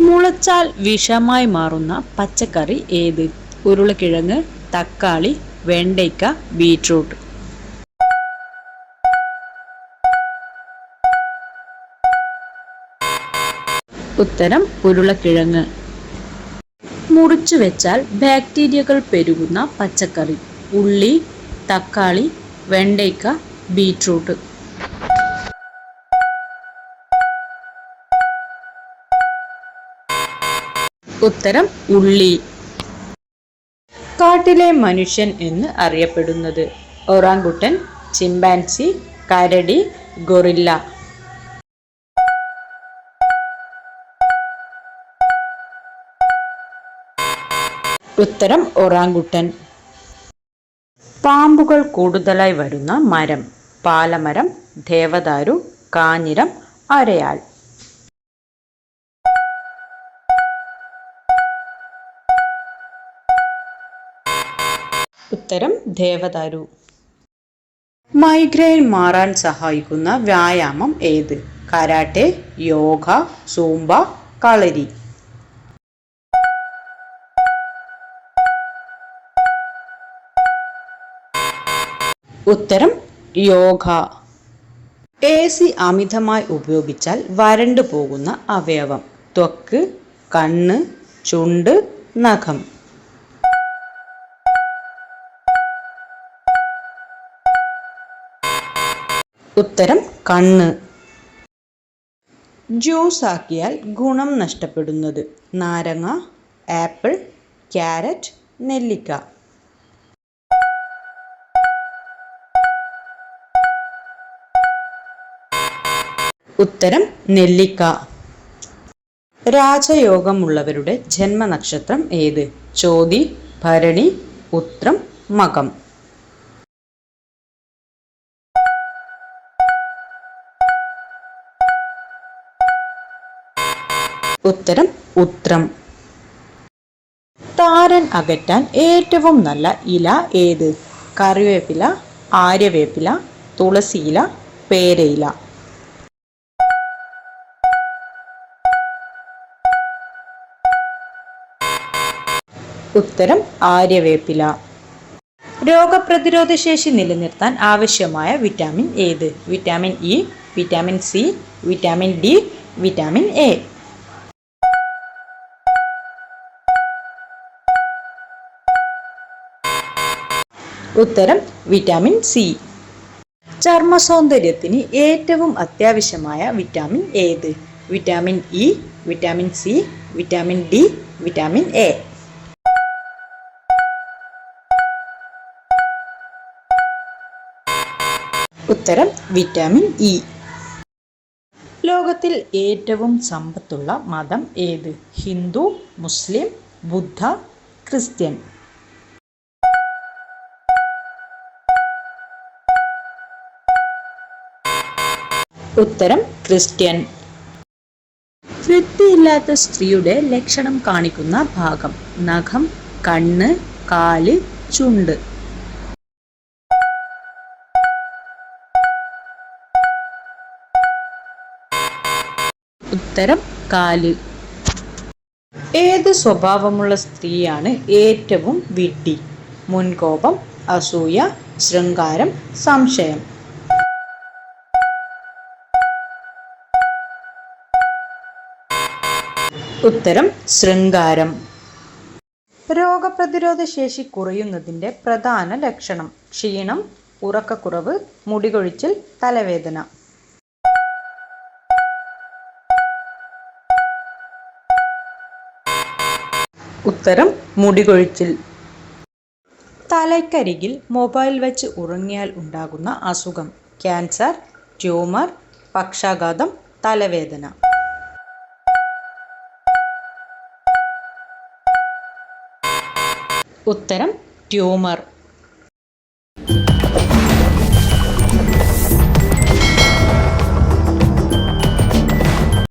മുളച്ചാൽ വിഷമായി മാറുന്ന പച്ചക്കറി ഏത്? ഉരുളക്കിഴങ്ങ് തക്കാളി വെണ്ടയ്ക്ക ബീട്രൂട്ട്. ഉത്തരം ഉരുളക്കിഴങ്ങ്. മുറിച്ചു വെച്ചാൽ ബാക്ടീരിയകൾ പെരുകുന്ന പച്ചക്കറി. ഉള്ളി തക്കാളി വെണ്ടയ്ക്ക ബീട്രൂട്ട്. ഉത്തരം ഉള്ളി. കാട്ടിലെ മനുഷ്യൻ എന്ന് അറിയപ്പെടുന്നത് ഒറാങ്കുട്ടൻ ചിമ്പാൻസി കരടി ഗൊറില്ല. ഉത്തരം ഒറാങ്കുട്ടൻ. പാമ്പുകൾ കൂടുതലായി വരുന്ന മരം പാലമരം ദേവദാരു കാഞ്ഞിരം അരയാൽ. ഉത്തരം ദേവദാരു. മൈഗ്രെയിൻ മാറാൻ സഹായിക്കുന്ന വ്യായാമം ഏത്? കരാട്ടെ യോഗ സൂംബ കളരി. ഉത്തരം യോഗ. എ സി അമിതമായി ഉപയോഗിച്ചാൽ വരണ്ടു പോകുന്ന അവയവം. ത്വക്ക് കണ്ണ് ചുണ്ട് നഖം. ഉത്തരം കണ്ണ്. ജ്യൂസ് ആക്കിയാൽ ഗുണം നഷ്ടപ്പെടുന്നത് നാരങ്ങ ആപ്പിൾ ക്യാരറ്റ് നെല്ലിക്ക. ഉത്തരം നെല്ലിക്ക. രാജയോഗമുള്ളവരുടെ ജന്മനക്ഷത്രം ഏത്? ചോതി ഭരണി ഉത്രം മകം. ഉത്തരം ഉത്രം. താരൻ അകറ്റാൻ ഏറ്റവും നല്ല ഇല ഏത്? കറിവേപ്പില ആര്യവേപ്പില തുളസിയില പേരയില. ഉത്തരം ആര്യവേപ്പില. രോഗപ്രതിരോധ ശേഷി നിലനിർത്താൻ ആവശ്യമായ വിറ്റാമിൻ ഏത്? Vitamin E vitamin C vitamin D vitamin A. ഉത്തരം വിറ്റാമിൻ സി. ചർമ്മ സൗന്ദര്യത്തിന് ഏറ്റവും അത്യാവശ്യമായ വിറ്റാമിൻ ഏത്? Vitamin E vitamin C vitamin D vitamin A. ഉത്തരം വിറ്റാമിൻ ഇ. ലോകത്തിൽ ഏറ്റവും സമ്പത്തുള്ള മതം ഏത്? ഹിന്ദു മുസ്ലിം ബുദ്ധ ക്രിസ്ത്യൻ. ഉത്തരം ക്രിസ്ത്യൻ. വൃത്തിയില്ലാത്ത സ്ത്രീയുടെ ലക്ഷണം കാണിക്കുന്ന ഭാഗം. നഖം കണ്ണ് കാൽ ചുണ്ട്. ഉത്തരം കാൽ. ഏത് സ്വഭാവമുള്ള സ്ത്രീയാണ് ഏറ്റവും വിഡ്ഢി മുൻകോപം അസൂയ ശൃംഗാരം സംശയം. ഉത്തരം ശൃംഗാരം. രോഗപ്രതിരോധ ശേഷി കുറയുന്നതിന്റെ പ്രധാന ലക്ഷണം ക്ഷീണം ഉറക്കക്കുറവ് മുടികൊഴിച്ചിൽ തലവേദന. ഉത്തരം മുടികൊഴിച്ചിൽ. തലയ്ക്കരികിൽ മൊബൈൽ വെച്ച് ഉറങ്ങിയാൽ ഉണ്ടാകുന്ന അസുഖം ക്യാൻസർ ട്യൂമർ പക്ഷാഘാതം തലവേദന. ഉത്തരം ട്യൂമർ.